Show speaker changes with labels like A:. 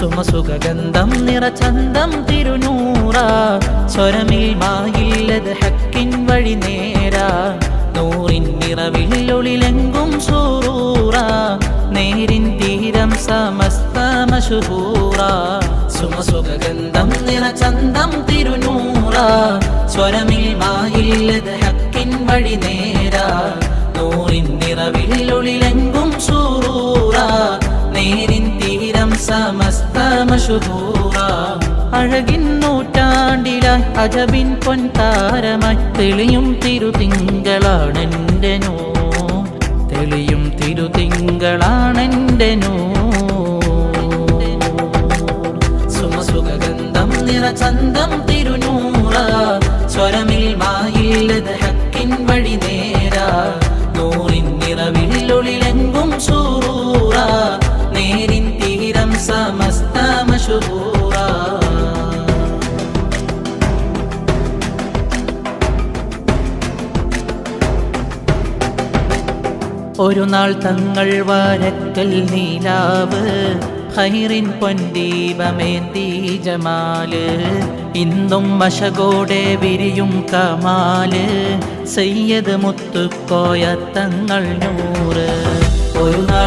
A: സുമസുഖഗന്ധം നിറചന്തം തിരുനൂറ. സ്വരമിൽ ഹക്കിൻ വഴി നേരാ. നൂറിൻ നിറവില്ലൊളിലെങ്കും സൂറൂറ. നേരിൻ തീരം സമസ്ത മഷുഹൂറ സുമസുഖഗന്ധം നിറചന്തം തിരുനൂറ. സ്വരമിൽ ഹക്കിൻ വഴി നേരാ. നൂറിൻ നിറവില്ലൊളിലെങ്കും മഷുഹൂറ അഴകിൻ നൂറ്റാണ്ടിലായി അജബിൻ പൊൻതാരമായി തെളിയും തിരുതിങ്കളാണെന്റെ നോ തെളിയും തിരുതിങ്കളാണെന്റെ നോ സുമസുഖഗന്ധം നിറചന്തം തിരുനൂറ. സ്വരമിൽ മായില്ലത് ഹക്കിൻ വഴി നേരാ ഒരു നാൾ തങ്ങൾ വരക്കൽ നീലാവ് ഹൈറിൻ പൊൻദീപമേന്തി ജമാൽ. ഇന്നും മശകോടെ വിരിയും കമാൽ സയ്യദ് മുത്തുക്കോയ തങ്ങൾ നൂറ്. ഒരു നാൾ